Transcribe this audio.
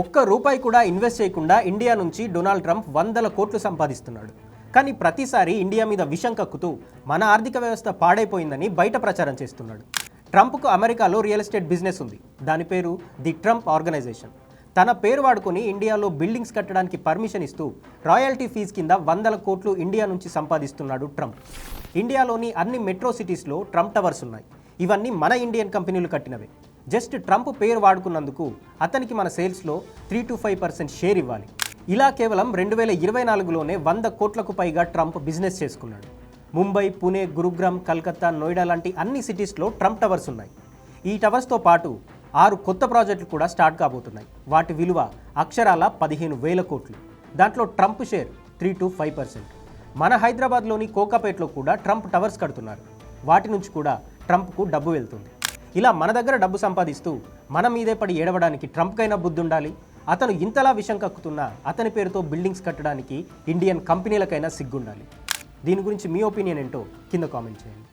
ఒక్క రూపాయి కూడా ఇన్వెస్ట్ చేయకుండా ఇండియా నుంచి డొనాల్డ్ ట్రంప్ వందల కోట్లు సంపాదిస్తున్నాడు. కానీ ప్రతిసారి ఇండియా మీద విషం కక్కుతూ మన ఆర్థిక వ్యవస్థ పాడైపోయిందని బయట ప్రచారం చేస్తున్నాడు. ట్రంప్కు అమెరికాలో రియల్ ఎస్టేట్ బిజినెస్ ఉంది. దాని పేరు ది ట్రంప్ ఆర్గనైజేషన్. తన పేరు వాడుకొని ఇండియాలో బిల్డింగ్స్ కట్టడానికి పర్మిషన్ ఇస్తూ రాయల్టీ ఫీజు కింద వందల కోట్లు ఇండియా నుంచి సంపాదిస్తున్నాడు ట్రంప్. ఇండియాలోని అన్ని మెట్రో సిటీస్లో ట్రంప్ టవర్స్ ఉన్నాయి. ఇవన్నీ మన ఇండియన్ కంపెనీలు కట్టినవే. జస్ట్ ట్రంప్ పేరు వాడుకున్నందుకు అతనికి మన సేల్స్లో three to five percent share ఇవ్వాలి. ఇలా కేవలం రెండు వేల ఇరవై నాలుగులోనే వంద కోట్లకు పైగా ట్రంప్ బిజినెస్ చేసుకున్నాడు. ముంబై పుణే గురుగ్రామ్ కల్కత్తా నోయిడా లాంటి అన్ని సిటీస్లో ట్రంప్ టవర్స్ ఉన్నాయి. ఈ టవర్స్తో పాటు ఆరు కొత్త ప్రాజెక్టులు కూడా స్టార్ట్ కాబోతున్నాయి. వాటి విలువ అక్షరాల పదిహేను వేల కోట్లు. దాంట్లో Trump share three to five percent. మన హైదరాబాద్లోని కోకాపేట్లో కూడా ట్రంప్ టవర్స్ కడుతున్నారు. వాటి నుంచి కూడా ట్రంప్కు డబ్బు వెళ్తుంది. ఇలా మన దగ్గర డబ్బు సంపాదిస్తూ మన మీదే పడి ఏడవడానికి ట్రంప్కైనా బుద్ధి ఉండాలి అతను ఇంతలా విషం కక్కుతున్నా అతని పేరుతో బిల్డింగ్స్ కట్టడానికి ఇండియన్ కంపెనీలకైనా సిగ్గుండాలి. దీని గురించి మీ ఒపీనియన్ ఏంటో కింద కామెంట్ చేయండి.